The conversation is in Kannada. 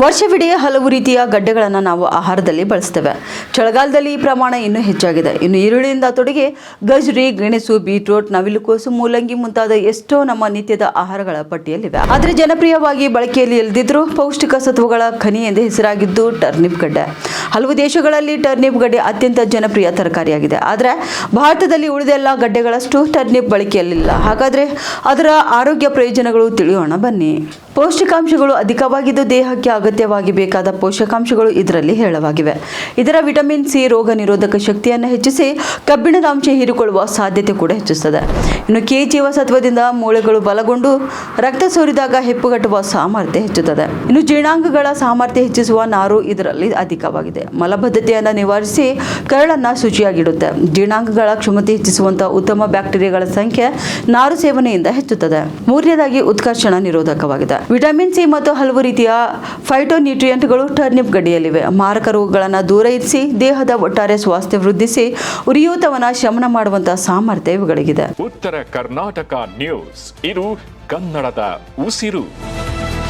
ವರ್ಷವಿಡೀ ಹಲವು ರೀತಿಯ ಗಡ್ಡೆಗಳನ್ನು ನಾವು ಆಹಾರದಲ್ಲಿ ಬಳಸ್ತೇವೆ. ಚಳಿಗಾಲದಲ್ಲಿ ಈ ಪ್ರಮಾಣ ಇನ್ನೂ ಹೆಚ್ಚಾಗಿದೆ. ಇನ್ನು ಈರುಳ್ಳಿಯಿಂದ ತೊಡಗಿ, ಗಜ್ರಿ, ಗೆಣಸು, ಬೀಟ್ರೋಟ್, ನವಿಲುಕೋಸು, ಮೂಲಂಗಿ ಮುಂತಾದ ಎಷ್ಟೋ ನಮ್ಮ ನಿತ್ಯದ ಆಹಾರಗಳ ಪಟ್ಟಿಯಲ್ಲಿವೆ. ಆದರೆ ಜನಪ್ರಿಯವಾಗಿ ಬಳಕೆಯಲ್ಲಿ ಇಲ್ಲದಿದ್ದರೂ ಪೌಷ್ಟಿಕ ಸತ್ವಗಳ ಖನಿ ಎಂದು ಹೆಸರಾಗಿದ್ದು ಟರ್ನಿಪ್ ಗಡ್ಡೆ. ಹಲವು ದೇಶಗಳಲ್ಲಿ ಟರ್ನಿಪ್ ಗಡ್ಡೆ ಅತ್ಯಂತ ಜನಪ್ರಿಯ ತರಕಾರಿಯಾಗಿದೆ. ಆದರೆ ಭಾರತದಲ್ಲಿ ಉಳಿದೆಲ್ಲ ಗಡ್ಡೆಗಳಷ್ಟು ಟರ್ನಿಪ್ ಬಳಕೆಯಲ್ಲಿಲ್ಲ. ಹಾಗಾದರೆ ಅದರ ಆರೋಗ್ಯ ಪ್ರಯೋಜನಗಳು ತಿಳಿಯೋಣ ಬನ್ನಿ. ಪೌಷ್ಟಿಕಾಂಶಗಳು ಅಧಿಕವಾಗಿದ್ದು ದೇಹಕ್ಕೆ ಅಗತ್ಯವಾಗಿ ಬೇಕಾದ ಪೋಷಕಾಂಶಗಳು ಇದರಲ್ಲಿ ಹೇಳವಾಗಿವೆ ಇದರ ವಿಟಮಿನ್ ಸಿ ರೋಗ ನಿರೋಧಕ ಶಕ್ತಿಯನ್ನು ಹೆಚ್ಚಿಸಿ ಕಬ್ಬಿಣದ ಅಂಶ ಹೀರಿಕೊಳ್ಳುವ ಸಾಧ್ಯತೆ ಕೂಡ ಹೆಚ್ಚಿಸುತ್ತದೆ ಇನ್ನು ಕೆ ಜೀವಸತ್ವದಿಂದ ಮೂಳೆಗಳು ಬಲಗೊಂಡು ರಕ್ತ ಸೋರಿದಾಗ ಹೆಪ್ಪುಗಟ್ಟುವ ಸಾಮರ್ಥ್ಯ ಹೆಚ್ಚುತ್ತದೆ. ಇನ್ನು ಜೀರ್ಣಾಂಗಗಳ ಸಾಮರ್ಥ್ಯ ಹೆಚ್ಚಿಸುವ ನಾರು ಇದರಲ್ಲಿ ಅಧಿಕವಾಗಿದೆ. ಮಲಬದ್ಧತೆಯನ್ನು ನಿವಾರಿಸಿ ಕರಳನ್ನು ಶುಚಿಯಾಗಿಡುತ್ತೆ. ಜೀರ್ಣಾಂಗಗಳ ಕ್ಷಮತೆ ಹೆಚ್ಚಿಸುವಂತಹ ಉತ್ತಮ ಬ್ಯಾಕ್ಟೀರಿಯಾಗಳ ಸಂಖ್ಯೆ ನಾರು ಸೇವನೆಯಿಂದ ಹೆಚ್ಚುತ್ತದೆ. ಮೂರನೇದಾಗಿ ಉತ್ಕರ್ಷಣ ನಿರೋಧಕವಾಗಿದೆ. ವಿಟಮಿನ್ ಸಿ ಮತ್ತು ಹಲವು ರೀತಿಯ ಫೈಟೋನ್ಯೂಟ್ರಿಯೆಂಟ್ಗಳು ಟರ್ನಿಪ್ ಗಡಿಯಲ್ಲಿವೆ. ಮಾರಕ ರೋಗಗಳನ್ನು ದೂರ ಇರಿಸಿ ದೇಹದ ಒಟ್ಟಾರೆ ಸ್ವಾಸ್ಥ್ಯ ವೃದ್ಧಿಸಿ ಉರಿಯೂತವನ ಶಮನ ಮಾಡುವಂತಹ ಸಾಮರ್ಥ್ಯ ಇವುಗಳಿಗಿದೆ. ಉತ್ತರ ಕರ್ನಾಟಕ ನ್ಯೂಸ್. ಇದು ಕನ್ನಡದ ಉಸಿರು.